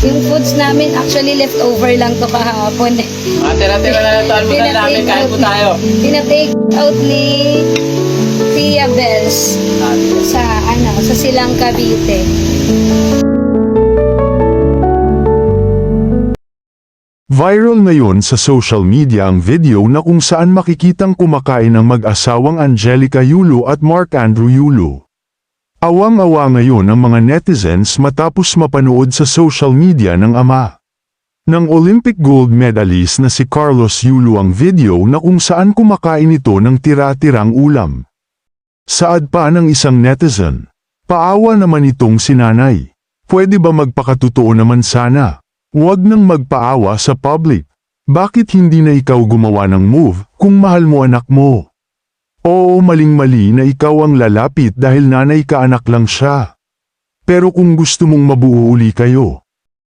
Yung foods namin, actually leftover lang to kahapon. Mga tira-tira na lang ito. Almusal namin. Kain po tayo. Tina-take out ni Tia Bells sa ano, sa Silang Cavite. Viral ngayon sa social media ang video na kung saan makikitang kumakain ang mag-asawang Angelica Yulo at Mark Andrew Yulo. Awang-awa ngayon ang mga netizens matapos mapanood sa social media ng ama. Ng Olympic gold medalist na si Carlos Yulo ang video na kung saan kumakain ito ng tira-tirang ulam. Saad pa ng isang netizen, paawa naman itong sinanay. Pwede ba magpakatotoo naman sana? Huwag nang magpaawa sa public. Bakit hindi na ikaw gumawa ng move kung mahal mo anak mo? Oo maling-mali na ikaw ang lalapit dahil nanay ka anak lang siya. Pero kung gusto mong mabuo uli kayo,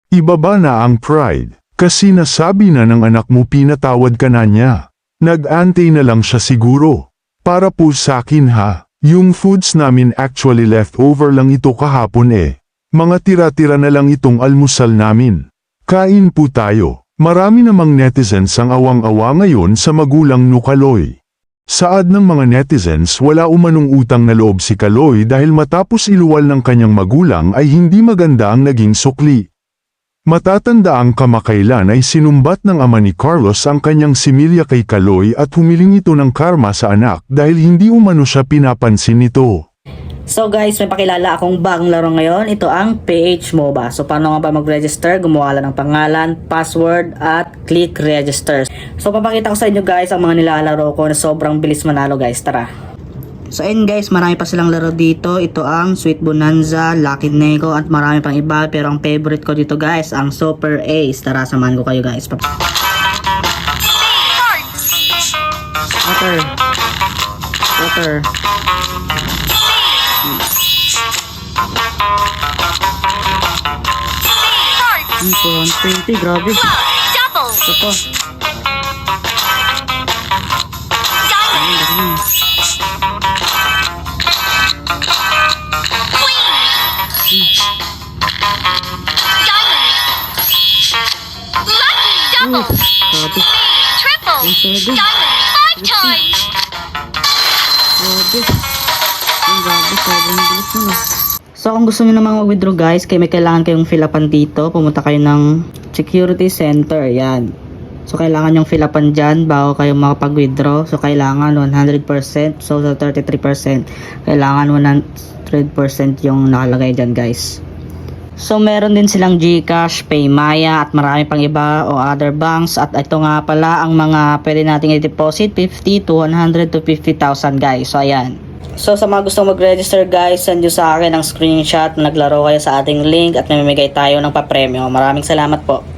ibaba na ang pride, kasi nasabi na ng anak mo pinatawad ka na niya. Nag-antay na lang siya siguro. Para po sa akin ha, yung foods namin actually leftover lang ito kahapon eh. Mga tira-tira na lang itong almusal namin. Kain po tayo. Marami namang netizens ang awang-awa ngayon sa magulang no Kaloy. Saad ng mga netizens wala umanong utang na loob si Kaloy dahil matapos iluwal ng kanyang magulang ay hindi maganda ang naging sukli. Matatanda ang kamakailan ay sinumbat ng ama ni Carlos ang kanyang similya kay Kaloy at humiling ito ng karma sa anak dahil hindi umano siya pinapansin nito. So guys, may pakilala akong bagong laro ngayon. Ito ang PH MOBA. So paano nga ba mag-register? Gumawa lang ng pangalan, password, at click register. So papakita ko sa inyo guys ang mga nilalaro ko na sobrang bilis manalo guys. Tara! So ayun guys, marami pa silang laro dito. Ito ang Sweet Bonanza, Lucky Nego, at marami pang iba. Pero ang favorite ko dito guys, ang Super Ace. Tara, samahan ko kayo guys. Pap- Water. Water. Hmm, 120, grabe. Double. Ito double. Grabe. Triple. Diamond. Five times. Grabe. Ang grabe, sobrang bilis nun. So kung gusto niyo naman mag-withdraw guys, kaya may kailangan kayong fill upan dito, pumunta kayo ng security center, yan. So kailangan yung fill upan dyan bago kayo makapag-withdraw. So kailangan 100%, so sa 33%, kailangan 100% yung nakalagay dyan guys. So meron din silang GCash, Paymaya at marami pang iba o other banks at ito nga pala ang mga pwede nating i-deposit 50 to 100 to 50,000 guys. So ayan. So sa mga gustong mag-register guys, send nyo sa akin ang screenshot na naglaro kayo sa ating link at mamimigay tayo ng papremyo. Maraming salamat po.